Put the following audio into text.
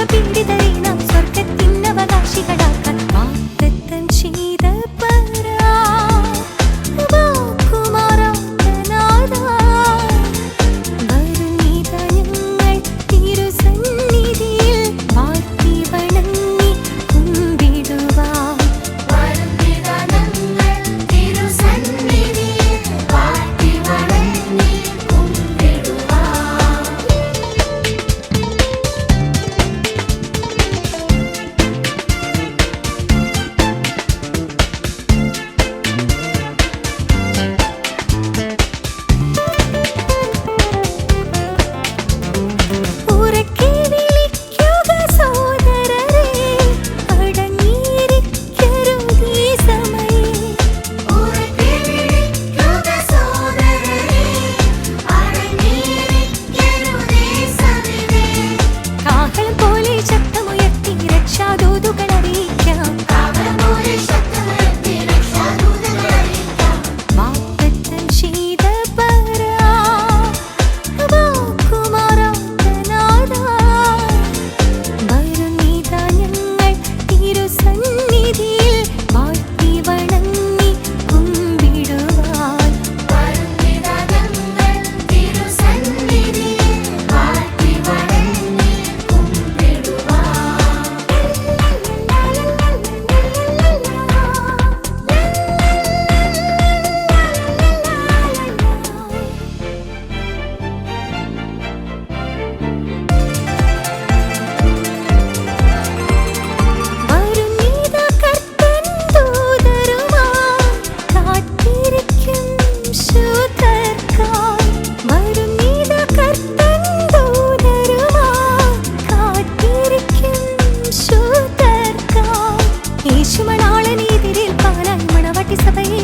పిండిద காலநீதிரில் பாலாய் மணவாட்டி சபையை